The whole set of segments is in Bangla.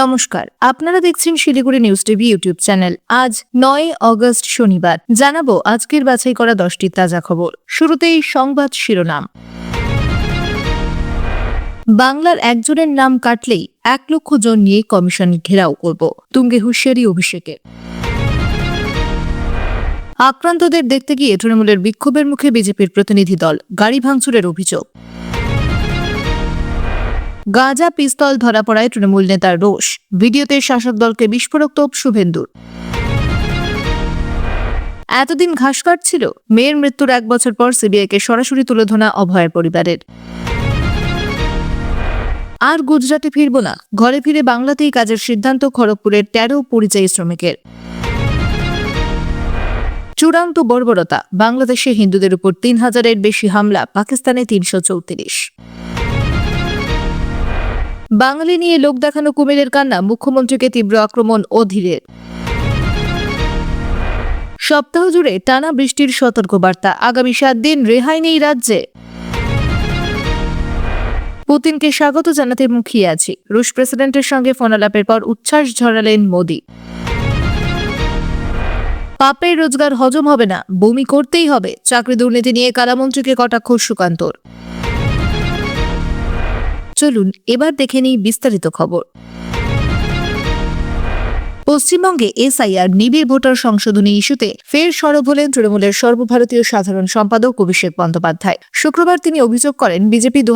নমস্কার। আপনারা দেখছেন Siliguri news TV YouTube channel. আজ নয় অগস্ট শনিবার। জানাব আজকের বাছাই করা দশটি তাজা খবর। শুরুতেই সংবাদ শিরোনাম। বাংলার একজনের নাম কাটলেই এক লক্ষ জন নিয়ে কমিশন ঘেরাও করব। তুঙ্গে হুঁশিয়ারি অভিষেকের আক্রান্তদের দেখতে গিয়ে তৃণমূলের বিক্ষোভের মুখে বিজেপির প্রতিনিধি দল। গাড়ি ভাঙচুরের অভিযোগ। গাঁজা পিস্তল ধরা পড়ায় তৃণমূল নেতার রোষ। ভিডিওতে শাসক দলকে বিস্ফোরক তোপ শুভেন্দুর। এতদিন ঘাস কাটছিল। মেয়ের মৃত্যুর এক বছর পর সিবিআইকে সরাসরি তুলে ধরা অভয়ের পরিবারের। আর গুজরাটে ফিরব না। ঘরে ফিরে বাংলাতেই কাজের সিদ্ধান্ত খড়গপুরের তেরো পরিযায়ী শ্রমিকের। চূড়ান্ত বর্বরতা। বাংলাদেশে হিন্দুদের উপর তিন হাজারের বেশি হামলা, পাকিস্তানে তিনশো চৌত্রিশ। বাঙালি নিয়ে লোক দেখানো কুমিরের কান্না মুখ্যমন্ত্রীকে তীব্র আক্রমণ অধীরের। সপ্তাহ জুড়ে টানা বৃষ্টির সতর্কবার্তা। আগামী সাত দিন রেহাই নেই রাজ্যে। পুতিনকে স্বাগত জানাতে মুখিয়ে আছি। রুশ প্রেসিডেন্টের সঙ্গে ফোনালাপের পর উচ্ছ্বাস ঝরালেন মোদী। পাপের রোজগার হজম হবে না, বমি করতেই হবে। চাকরি দুর্নীতি নিয়ে কারামন্ত্রীকে কটাক্ষ সুকান্তর। চলুন এবার দেখে নিই বিস্তারিত খবর। পশ্চিমবঙ্গে এসআইআর, নিবিড় ভোটার সংশোধনী ইস্যুতে ফের সরব হলেন তৃণমূলের সর্বভারতীয় সাধারণ সম্পাদক অভিষেক বন্দ্যোপাধ্যায়। শুক্রবার তিনি অভিযোগ করেন, বিজেপি দু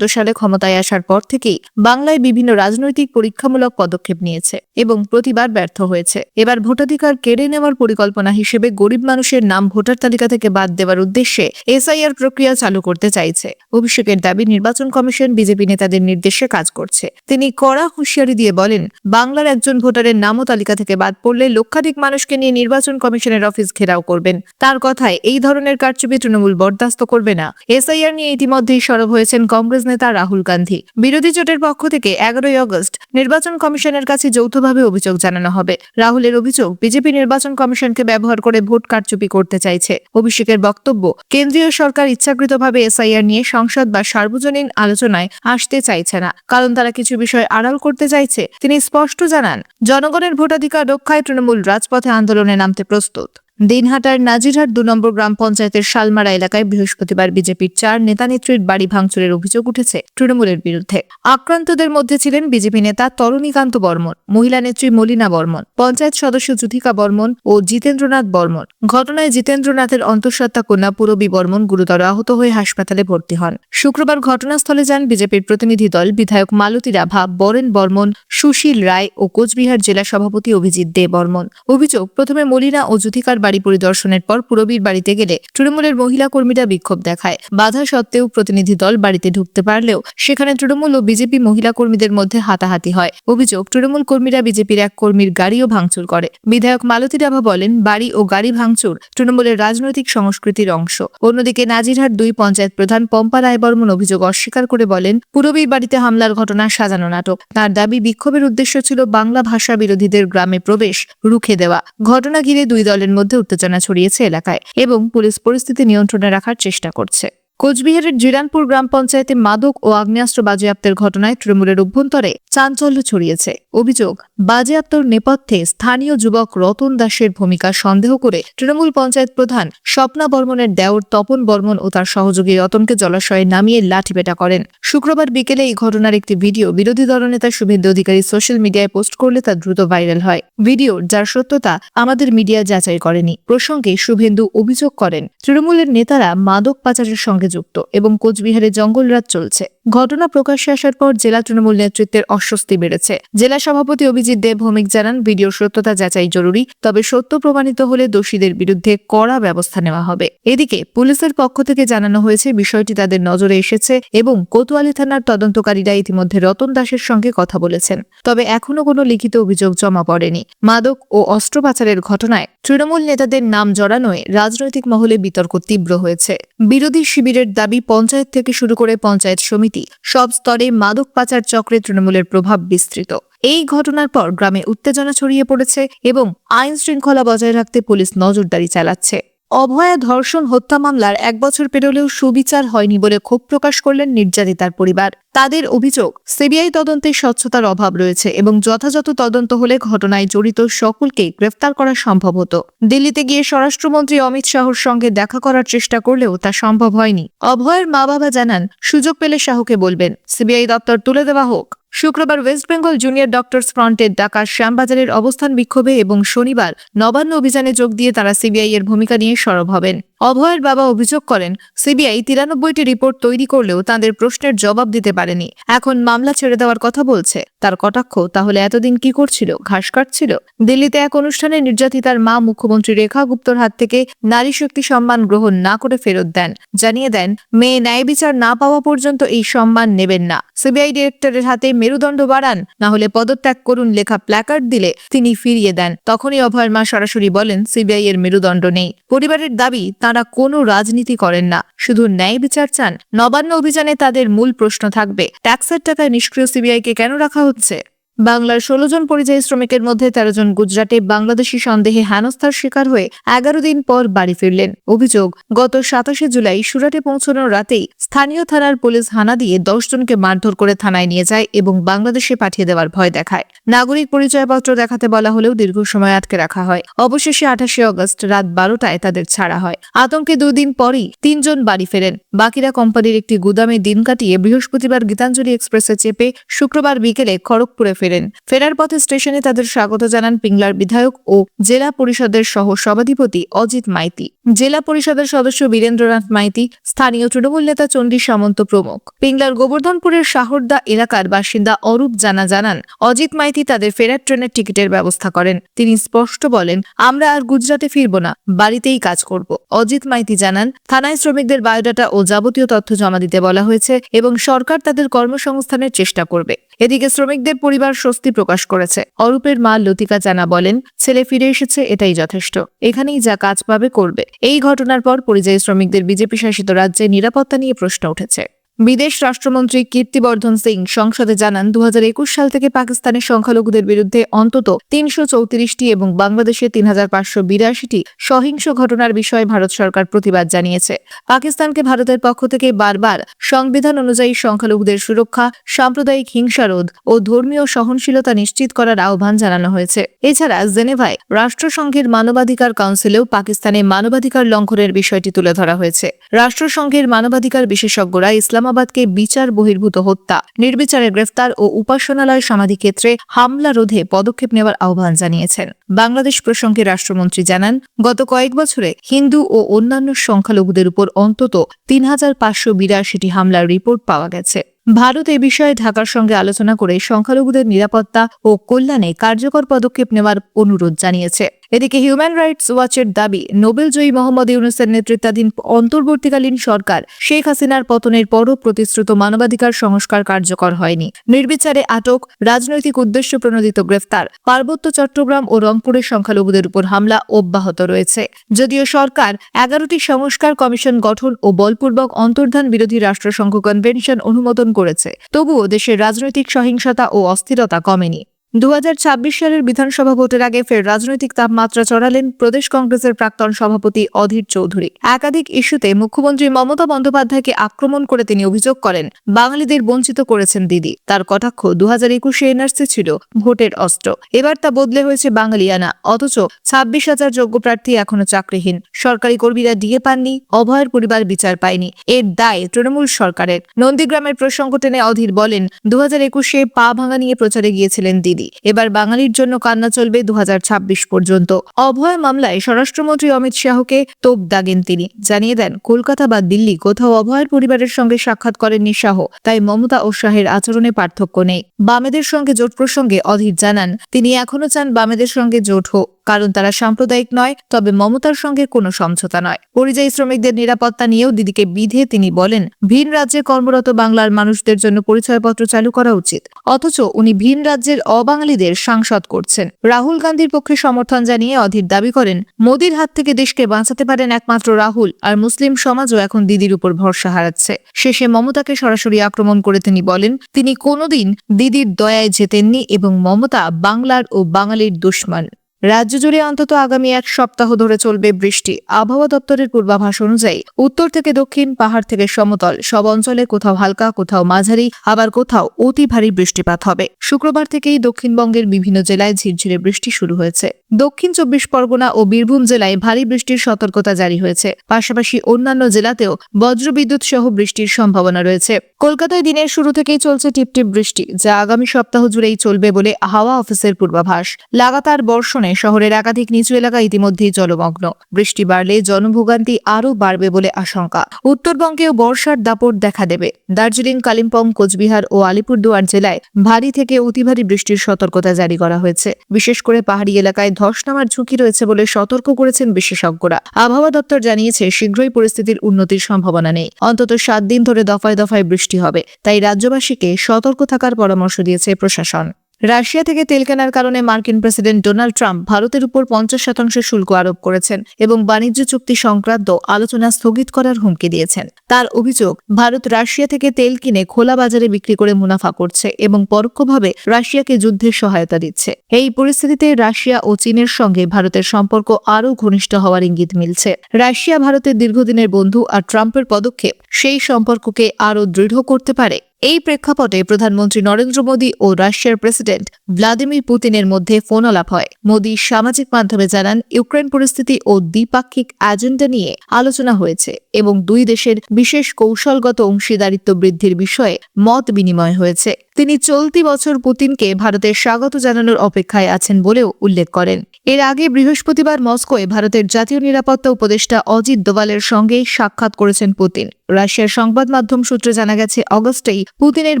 সালে ক্ষমতায় আসার পর থেকেই বাংলায় বিভিন্ন রাজনৈতিক পরীক্ষামূলক পদক্ষেপ নিয়েছে এবং প্রতিবার ব্যর্থ হয়েছে। এবার ভোটাধিকার কেড়ে নেওয়ার পরিকল্পনা হিসেবে গরিব মানুষের নাম ভোটার তালিকা থেকে বাদ দেওয়ার উদ্দেশ্যে এসআইআর প্রক্রিয়া চালু করতে চাইছে। অভিষেকের দাবি, নির্বাচন কমিশন বিজেপি নেতাদের নির্দেশে কাজ করছে। তিনি কড়া হুঁশিয়ারি দিয়ে বলেন, বাংলার একজন ভোটারের নামও তালিকা থেকে বাদ পড়লে লক্ষাধিক মানুষকে নিয়ে নির্বাচন কমিশনের অফিস ঘেরাও করবেন। তার কথায় এই ধরনের কারচুপি তৃণমূল বরদাস্ত করবে না। এসআইআর নিয়ে ইতিমধ্যেই সরব হয়েছেন কংগ্রেস নেতা রাহুল গান্ধী। বিরোধী জোটের পক্ষ থেকে এগারোই অগস্ট নির্বাচন কমিশনের কাছে যৌথভাবে অভিযোগ জানানো হবে। রাহুলের অভিযোগ, বিজেপি নির্বাচন কমিশনকে ব্যবহার করে ভোট কারচুপি করতে চাইছে। অভিষেকের বক্তব্য, কেন্দ্রীয় সরকার ইচ্ছাকৃতভাবে এসআইআর নিয়ে সংসদ বা সার্বজনীন আলোচনায় আসতে চাইছে না। কারণ তারা কিছু বিষয় আড়াল করতে চাইছে। তিনি স্পষ্ট জানান, জনগণের ভোটাধিকার রক্ষায় তৃণমূল রাজপথে আন্দোলনে নামতে প্রস্তুত। দিনহাটার নাজিরহাট দু নম্বর গ্রাম পঞ্চায়েতের শালমারা এলাকায় বৃহস্পতিবার বিজেপির চার নেতানেত্রীর বাড়ি ভাঙচুরের অভিযোগ উঠেছে তৃণমূলের বিরুদ্ধে। আক্রান্তদের মধ্যে ছিলেন বিজেপি নেতা তরণীকান্ত বর্মন, মহিলা নেত্রী মলিনা বর্মন, পঞ্চায়েত সদস্য যুথিকা বর্মন ও জিতেন্দ্রনাথ বর্মন। ঘটনায় জিতেন্দ্রনাথের অন্তঃসত্ত্বা কন্যা পুরবী বর্মন গুরুতর আহত হয়ে হাসপাতালে ভর্তি হন। শুক্রবার ঘটনাস্থলে যান বিজেপির প্রতিনিধি দল বিধায়ক মালতী রাভা, বরেন বর্মন, সুশীল রায় ও কোচবিহার জেলা সভাপতি অভিজিৎ দে বর্মন। অভিযোগ, প্রথমে মলিনা ও যুথিকার বাড়ি পরিদর্শনের পর পুরবীর বাড়িতে গেলে তৃণমূলের মহিলা কর্মীরা বিক্ষোভ দেখায়। বাধা সত্ত্বেও প্রতিনিধি দল বাড়িতে ঢুকতে পারলেও সেখানে তৃণমূল ও বিজেপি মহিলা কর্মীদের মধ্যে হাতাহাতি হয়। অভিযোগ, তৃণমূল কর্মীরা বিজেপির এক কর্মীর গাড়িও ভাঙচুর করে। বিধায়ক মালতী রাভা বলেন, বাড়ি ও গাড়ি ভাঙচুর তৃণমূলের রাজনৈতিক সংস্কৃতির অংশ। অন্যদিকে নাজিরহাট দুই পঞ্চায়েত প্রধান পম্পা রায়বর্মন অভিযোগ অস্বীকার করে বলেন, পুরবীর বাড়িতে হামলার ঘটনা সাজানো নাটক। তার দাবি, বিক্ষোভের উদ্দেশ্য ছিল বাংলা ভাষা বিরোধীদের গ্রামে প্রবেশ, রুখে দেওয়া। ঘটনা ঘিরে দুই দলের মধ্যে উত্তেজনা ছড়িয়েছে এলাকায় এবং পুলিশ পরিস্থিতি নিয়ন্ত্রণে রাখার চেষ্টা করছে। কোচবিহারের জিরানপুর গ্রাম পঞ্চায়েতে মাদক ও আগ্নেয়াস্ত্র বাজেয়াপ্তের ঘটনায় তৃণমূলের অভ্যন্তরে চাঞ্চল্য ছড়িয়েছে। অভিযোগ, বাজেয়াপ্তর নেপথ্যে স্থানীয় যুবক রতন দাসের ভূমিকা সন্দেহ করে তৃণমূল পঞ্চায়েত প্রধান স্বপ্না বর্মনের দেওর তপন বর্মন ও তার সহযোগী রতনকে জলাশয়ে নামিয়ে লাঠিপেটা করেন। শুক্রবার বিকেলে এই ঘটনার একটি ভিডিও বিরোধী দলনেতা শুভেন্দু অধিকারী সোশ্যাল মিডিয়ায় পোস্ট করলে তা দ্রুত ভাইরাল হয়। ভিডিও, যার সত্যতা আমাদের মিডিয়া যাচাই করেনি। প্রসঙ্গে শুভেন্দু অভিযোগ করেন, তৃণমূলের নেতারা মাদক পাচারের সঙ্গে যুক্ত এবং কোচবিহারে জঙ্গলরাজ চলছে। ঘটনা প্রকাশ্যে আসার পর জেলা তৃণমূল নেতৃত্বের অস্বস্তি বেড়েছে। জেলা সভাপতি অভিজিৎ দেব ভৌমিক জানান ভিডিওর সত্যতা যাচাই জরুরি, তবে সত্য প্রমাণিত হলে দোষীদের বিরুদ্ধে কড়া ব্যবস্থা নেওয়া হবে। এদিকে পুলিশের পক্ষ থেকে জানানো হয়েছে, বিষয়টি তাদের নজরে এসেছে এবং কোতোয়ালি থানার তদন্তকারীরা ইতিমধ্যে রতন দাসের সঙ্গে কথা বলেছেন। তবে এখনও কোনো লিখিত অভিযোগ জমা পড়েনি। মাদক ও অস্ত্র পাচারের ঘটনায় তৃণমূল নেতাদের নাম জড়ানোয় রাজনৈতিক মহলে বিতর্ক তীব্র হয়েছে। বিরোধী শিবিরের দাবি পঞ্চায়েত থেকে শুরু করে পঞ্চায়েত সমিতি সব স্তরে মাদক পাচার চক্রে তৃণমূলের প্রভাব বিস্তৃত। এই ঘটনার পর গ্রামে উত্তেজনা ছড়িয়ে পড়েছে এবং আইন শৃঙ্খলা বজায় রাখতে পুলিশ নজরদারি চালাচ্ছে। অভয়া ধর্ষণ হত্যা মামলার এক বছর পেরোলেও সুবিচার হয়নি বলে ক্ষোভ প্রকাশ করলেন নির্যাতিতার পরিবার। তাদের অভিযোগ, সিবিআই তদন্তে স্বচ্ছতার অভাব রয়েছে এবং যথাযথ তদন্ত হলে ঘটনায় জড়িত সকলকে গ্রেফতার করা সম্ভব হতো। দিল্লিতে গিয়ে স্বরাষ্ট্রমন্ত্রী অমিত শাহর সঙ্গে দেখা করার চেষ্টা করলেও তা সম্ভব হয়নি। অভয়ের মা বাবা জানান, সুযোগ পেলে শাহকে বলবেন। সিবিআই দপ্তর তুলে দেওয়া হোক। শুক্রবার ওয়েস্ট বেঙ্গল জুনিয়র ডক্টরস ফ্রন্টের ডাকা শ্যামবাজারের অবস্থান বিক্ষোভে এবং শনিবার নবান্ন অভিযানে যোগ দিয়ে তারা সিবিআই এর ভূমিকা নিয়ে সরব হবেন। অভয়ের বাবা অভিযোগ করেন, সিবিআই তিরানব্বইটি রিপোর্ট তৈরি করলেও তাদের প্রশ্নের জবাব দিতে পারেনি। এখন মামলা ছেড়ে দেওয়ার কথা বলছে। তার কটাক্ষ, তাহলে এতদিন কি করছিল? ঘাস কাটছিল? দিল্লিতে এক অনুষ্ঠানে নির্যাতিতার মা মুখ্যমন্ত্রী রেখা গুপ্তর হাত থেকে নারী শক্তি সম্মান গ্রহণ না করে ফেরত দেন। জানিয়ে দেন, মেয়ে ন্যায় বিচার না পাওয়া পর্যন্ত এই সম্মান নেবেন না। সিবিআই ডিরেক্টরের হাতে মেরুদণ্ড বাড়ান, না হলে পদত্যাগ করুন লেখা প্ল্যাকার্ড দিলে তিনি ফিরিয়ে দেন। তখনই অভয়ের মা সরাসরি বলেন, সিবিআই এর মেরুদণ্ড নেই। পরিবারের দাবি, তারা কোনো রাজনীতি করেন না। শুধু ন্যায় বিচার চান? নবান্ন অভিযানে তাদের মূল প্রশ্ন থাকবে, ট্যাক্সের টাকায় নিষ্ক্রিয় সিবিআইকে কেন রাখা হচ্ছে? বাংলার ষোলো জন পরিযায়ী শ্রমিকের মধ্যে তেরো জন গুজরাটে বাংলাদেশি সন্দেহে হেনস্থার শিকার হয়ে এগারো দিন পর বাড়ি ফিরলেন। অভিযোগ, গত সাতাশে জুলাই সুরাটে পৌঁছানোর রাতেই স্থানীয় থানার পুলিশ হানা দিয়ে দশ জনকে মারধর করে থানায় নিয়ে যায় এবং বাংলাদেশে পাঠিয়ে দেওয়ার ভয় দেখায়। নাগরিক পরিচয়পত্র দেখাতে বলা হলেও দীর্ঘ সময় আটকে রাখা হয়। অবশেষে আঠাশে অগস্ট রাত বারোটায় তাদের ছাড়া হয়। আতঙ্কে দুদিন পরই তিনজন বাড়ি ফেরেন। বাকিরা কোম্পানির একটি গুদামে দিন কাটিয়ে বৃহস্পতিবার গীতাঞ্জলি এক্সপ্রেসে চেপে শুক্রবার বিকেলে খড়গপুরে ফেরেন। ফেরার পথে স্টেশনে তাদের স্বাগত জানান পিংলার বিধায়ক ও জেলা পরিষদের সহ সভাধিপতি অজিত মাইতি। জেলা পরিষদের সদস্য বীরেন্দ্রনাথ মাইতি, স্থানীয় তৃণমূল নেতা চণ্ডী সামন্ত প্রমুখ। পিংলার গোবর্ধনপুরের শাহরদা এলাকার বাসিন্দা অরূপ জানা জানান, অজিত মাইতি তাদের ফেরার ট্রেনের টিকিটের ব্যবস্থা করেন। তিনি স্পষ্ট বলেন, আমরা আর গুজরাটে ফিরব না, বাড়িতেই কাজ করব। অজিত মাইতি জানান, থানায় শ্রমিকদের বায়োডাটা ও যাবতীয় তথ্য জমা দিতে বলা হয়েছে এবং সরকার তাদের কর্মসংস্থানের চেষ্টা করবে। এদিকে শ্রমিকদের পরিবার স্বস্তি প্রকাশ করেছে। অরূপের মা লতিকা জানা বলেন, ছেলে ফিরে এসেছে, এটাই যথেষ্ট। এখানেই যা কাজ পাবে করবে। এই ঘটনার পর পরিযায়ী শ্রমিকদের বিজেপি শাসিত রাজ্যে নিরাপত্তা নিয়ে প্রশ্ন উঠেছে। বিদেশ রাষ্ট্রমন্ত্রী কীর্তিবর্ধন সিং সংসদে জানান দু হাজার একুশ সাল থেকে পাকিস্তানের সংখ্যালঘুদের বিরুদ্ধে অন্তত তিনশো চৌত্রিশটি এবং বাংলাদেশে তিন হাজার পাঁচশো বিরাশিটি সহিংস ঘটনার বিষয়ে ভারত সরকার প্রতিবাদ জানিয়েছে। পাকিস্তানকে ভারতের পক্ষ থেকে বারবার সংবিধান অনুযায়ী সংখ্যালঘুদের সুরক্ষা, সাম্প্রদায়িক হিংসারোধ ও ধর্মীয় সহনশীলতা নিশ্চিত করার আহ্বান জানানো হয়েছে। এছাড়া জেনেভায় রাষ্ট্রসংঘের মানবাধিকার কাউন্সিলেও পাকিস্তানে মানবাধিকার লঙ্ঘনের বিষয়টি তুলে ধরা হয়েছে। রাষ্ট্রসংঘের মানবাধিকার বিশেষজ্ঞরা ইসলামাবাদকে বিচার বহির্ভূত হত্যা, নির্বিচারে গ্রেফতার ও উপাসনালয় সমাধি ক্ষেত্রে হামলা রোধে পদক্ষেপ নেওয়ার আহ্বান জানিয়েছেন। বাংলাদেশ প্রসঙ্গে রাষ্ট্রমন্ত্রী জানান, গত কয়েক বছরে হিন্দু ও অন্যান্য সংখ্যালঘুদের উপর অন্তত তিন হাজার পাঁচশো বিরাশিটি হামলার রিপোর্ট পাওয়া গেছে। ভারত এ বিষয়ে ঢাকার সঙ্গে আলোচনা করে সংখ্যালঘুদের নিরাপত্তা ও কল্যাণে কার্যকর পদক্ষেপ নেওয়ার অনুরোধ জানিয়েছে। এদিকে হিউম্যান রাইটস ওয়াচের দাবি নোবেলজয়ী মোহাম্মদ ইউনুসের নেতৃত্বাধীন অন্তর্বর্তীকালীন সরকার শেখ হাসিনার পতনের পরও প্রতিশ্রুত মানবাধিকার সংস্কার কার্যকর হয়নি। নির্বিচারে আটক, রাজনৈতিক উদ্দেশ্য প্রণোদিত গ্রেফতার, পার্বত্য চট্টগ্রাম ও রংপুরের সংখ্যালঘুদের উপর হামলা অব্যাহত রয়েছে। যদিও সরকার এগারোটি সংস্কার কমিশন গঠন ও বলপূর্বক অন্তর্ধান বিরোধী রাষ্ট্রসংঘ কনভেনশন অনুমোদন করেছে, তবুও দেশের রাজনৈতিক সহিংসতা ও অস্থিরতা কমেনি। দু হাজার ছাব্বিশ সালের বিধানসভা ভোটের আগে ফের রাজনৈতিক তাপমাত্রা চড়ালেন প্রদেশ কংগ্রেসের প্রাক্তন সভাপতি অধীর চৌধুরী। একাধিক ইস্যুতে মুখ্যমন্ত্রী মমতা বন্দ্যোপাধ্যায়কে আক্রমণ করে তিনি অভিযোগ করেন, বাঙালিদের বঞ্চিত করেছেন দিদি। তার কটাক্ষ দু হাজার একুশে এনআরসি ছিল, ভোটের অস্ত্র। এবার তা বদলে হয়েছে বাঙালিয়ানা, অথচ ছাব্বিশ হাজার যোগ্য প্রার্থী এখনও চাকরিহীন। সরকারি কর্মীরা ডিএ পাননি, অভয়ের পরিবার বিচার পায়নি। এর দায় তৃণমূল সরকারের। নন্দীগ্রামের প্রসঙ্গ টেনে অধীর বলেন দু হাজার একুশে পা ভাঙা নিয়ে প্রচারে গিয়েছিলেন দিদি। এবার বাঙালির জন্য কান্না চলবে দু হাজার ছাব্বিশ পর্যন্ত। অভয় মামলায় স্বরাষ্ট্রমন্ত্রী অমিত শাহকে তোপ দাগেন তিনি। জানিয়ে দেন, কলকাতা বা দিল্লি কোথাও অভয়ের পরিবারের সঙ্গে সাক্ষাৎ করেননি শাহ, তাই মমতা ও শাহের আচরণে পার্থক্য নেই। বামেদের সঙ্গে জোট প্রসঙ্গে অধীর জানান, তিনি এখনও চান বামেদের সঙ্গে জোট হোক। কারণ তারা সাম্প্রদায়িক নয়, তবে মমতার সঙ্গে কোনো সমঝোতা নয়। পরিযায়ী শ্রমিকদের নিরাপত্তা নিয়েও দিদিকে বিধে তিনি বলেন, ভিন রাজ্যে কর্মরত বাংলার মানুষদের জন্য পরিচয়পত্র চালু করা উচিত। অথচ উনি ভিন রাজ্যের অবাঙালিদের সাংসদ করছেন। রাহুল গান্ধীর পক্ষে সমর্থন জানিয়ে অধীর দাবি করেন, মোদির হাত থেকে দেশকে বাঁচাতে পারেন একমাত্র রাহুল, আর মুসলিম সমাজও এখন দিদির উপর ভরসা হারাচ্ছে। শেষে মমতাকে সরাসরি আক্রমণ করে তিনি বলেন, তিনি কোনোদিন দিদির দয়ায় জেতেননি এবং মমতা বাংলার ও বাঙালির দুশ্মন। রাজ্য জুড়ে অন্তত আগামী এক সপ্তাহ ধরে চলবে বৃষ্টি। আবহাওয়া দপ্তরের পূর্বাভাস অনুযায়ী, উত্তর থেকে দক্ষিণ, পাহাড় থেকে সমতল, সব অঞ্চলে কোথাও হালকা, কোথাও মাঝারি, আবার কোথাও অতি ভারী বৃষ্টিপাত হবে। শুক্রবার থেকেই দক্ষিণবঙ্গের বিভিন্ন জেলায় ঝিরঝিরে বৃষ্টি শুরু হয়েছে। দক্ষিণ চব্বিশ পরগনা ও বীরভূম জেলায় ভারী বৃষ্টির সতর্কতা জারি হয়েছে। পাশাপাশি অন্যান্য জেলাতেও বজ্রবিদ্যুৎ সহ বৃষ্টির সম্ভাবনা রয়েছে। কলকাতায় দিনের শুরু থেকেই চলছে টিপটিপ বৃষ্টি, যা আগামী সপ্তাহ জুড়েই চলবে বলে হাওয়া অফিসের পূর্বাভাস। লাগাতার বর্ষণে শহরের একাধিক নিচু এলাকা ইতিমধ্যেই জলমগ্ন। বৃষ্টি বাড়লে জনভোগান্তি আরও বাড়বে বলে আশঙ্কা। উত্তরবঙ্গেও বর্ষার দাপট দেখা দেবে। দার্জিলিং, কালিম্পং, কোচবিহার ও আলিপুরদুয়ার জেলায় ভারী থেকে অতিভারী বৃষ্টির সতর্কতা জারি করা হয়েছে। বিশেষ করে পাহাড়ি এলাকায় ধস নামার ঝুঁকি রয়েছে বলে সতর্ক করেছেন বিশেষজ্ঞরা। আবহাওয়া দপ্তর জানিয়েছে, শীঘ্রই পরিস্থিতির উন্নতির সম্ভাবনা নেই। অন্তত সাত দিন ধরে দফায় দফায় বৃষ্টি হবে। তাই রাজ্যবাসীকে সতর্ক থাকার পরামর্শ দিয়েছে প্রশাসন। রাশিয়া থেকে তেল কেনার কারণে মার্কিন প্রেসিডেন্ট ডোনাল্ড ট্রাম্প ভারতের উপর পঞ্চাশ শতাংশ শুল্ক আরোপ করেছেন এবং বাণিজ্য চুক্তি সংক্রান্ত আলোচনা স্থগিত করার হুমকি দিয়েছেন। তার অভিযোগ, ভারত রাশিয়া থেকে তেল কিনে খোলা বাজারে বিক্রি করে মুনাফা করছে এবং পরোক্ষভাবে রাশিয়াকে যুদ্ধের সহায়তা দিচ্ছে। এই পরিস্থিতিতে রাশিয়া ও চীনের সঙ্গে ভারতের সম্পর্ক আরও ঘনিষ্ঠ হওয়ার ইঙ্গিত মিলছে। রাশিয়া ভারতের দীর্ঘদিনের বন্ধু আর ট্রাম্পের পদক্ষেপ সেই সম্পর্ককে আরও দৃঢ় করতে পারে। এই প্রেক্ষাপটে প্রধানমন্ত্রী নরেন্দ্র মোদী ও রাশিয়ার প্রেসিডেন্ট ভ্লাদিমির পুতিনের মধ্যে ফোনালাপ হয়। মোদী সামাজিক মাধ্যমে জানান, ইউক্রেন পরিস্থিতি ও দ্বিপাক্ষিক এজেন্ডা নিয়ে আলোচনা হয়েছে এবং দুই দেশের বিশেষ কৌশলগত অংশীদারিত্ব বৃদ্ধির বিষয়ে মত বিনিময় হয়েছে। তিনি চলতি বছর পুতিনকে ভারতের স্বাগত জানানোর অপেক্ষায় আছেন বলেও উল্লেখ করেন। এর আগে বৃহস্পতিবার মস্কোয় ভারতের জাতীয় নিরাপত্তা উপদেষ্টা অজিত দোভালের সঙ্গে সাক্ষাৎ করেছেন পুতিন। রাশিয়ার সংবাদ মাধ্যম সূত্রে জানা গেছে, অগস্টেই পুতিনের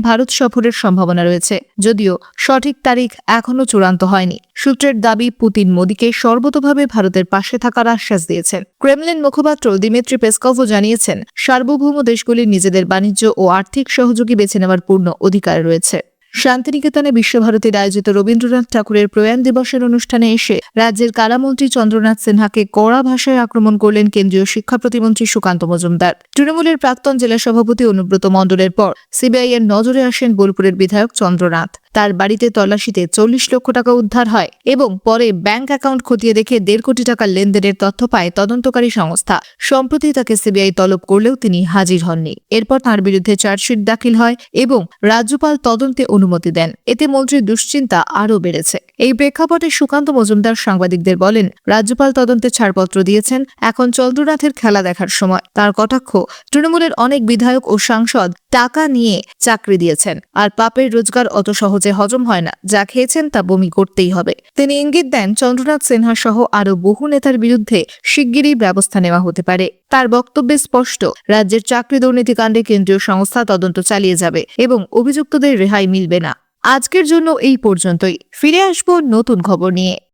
ভারত সফরের সম্ভাবনা রয়েছে। যদিও সঠিক তারিখ এখনও চূড়ান্ত হয়নি। সূত্রের দাবি, পুতিন মোদীকে সর্বতোভাবে ভারতের পাশে থাকার আশ্বাস দিয়েছেন। ক্রেমলিন মুখপাত্র দিমিত্রি পেসকভও জানিয়েছেন, সার্বভৌম দেশগুলির নিজেদের বাণিজ্য ও আর্থিক সহযোগী বেছে নেওয়ার পূর্ণ অধিকার রয়েছে। শান্তিনিকেতনে বিশ্বভারতীর আয়োজিত রবীন্দ্রনাথ ঠাকুরের প্রয়াণ দিবসের অনুষ্ঠানে এসে রাজ্যের কারামন্ত্রী চন্দ্রনাথ সিনহাকে কড়া ভাষায় আক্রমণ করলেন কেন্দ্রীয় শিক্ষা প্রতিমন্ত্রী সুকান্ত মজুমদার। তৃণমূলের প্রাক্তন জেলা সভাপতি অনুব্রত মণ্ডলের পর সিবিআই এর নজরে আসেন বোলপুরের বিধায়ক চন্দ্রনাথ। তার বাড়িতে তল্লাশিতে চল্লিশ লক্ষ টাকা উদ্ধার হয় এবং পরে ব্যাংক অ্যাকাউন্ট খতিয়ে দেখে দেড় কোটি টাকার লেনদেনের তথ্য পায় তদন্তকারী সংস্থা। সম্প্রতি তাকে সিবিআই তলব করলেও তিনি হাজির হননি। এরপর তাঁর বিরুদ্ধে চার্জশিট দাখিল হয় এবং রাজ্যপাল তদন্তে অনুমতি দেন। এতে মন্ত্রীর দুশ্চিন্তা আরও বেড়েছে। এই প্রেক্ষাপটে সুকান্ত মজুমদার সাংবাদিকদের বলেন, রাজ্যপাল তদন্তে ছাড়পত্র দিয়েছেন, এখন চন্দ্রনাথের খেলা দেখার সময়। তার কটাক্ষ, তৃণমূলের অনেক বিধায়ক ও সাংসদ টাকা নিয়ে চাকরি দিয়েছেন, আর পাপের রোজগার অত সহজে হজম হয় না, যা খেয়েছেন তা বমি করতেই হবে। তিনি ইঙ্গিত দেন, চন্দ্রনাথ সিনহা সহ আরও বহু নেতার বিরুদ্ধে শিগগিরই ব্যবস্থা নেওয়া হতে পারে। তার বক্তব্যে স্পষ্ট, রাজ্যের চাকরি দুর্নীতিকাণ্ডে কেন্দ্রীয় সংস্থা তদন্ত চালিয়ে যাবে এবং অভিযুক্তদের রেহাই মিলবে না। আজকের জন্য এই পর্যন্তই। ফিরে আসব নতুন খবর নিয়ে।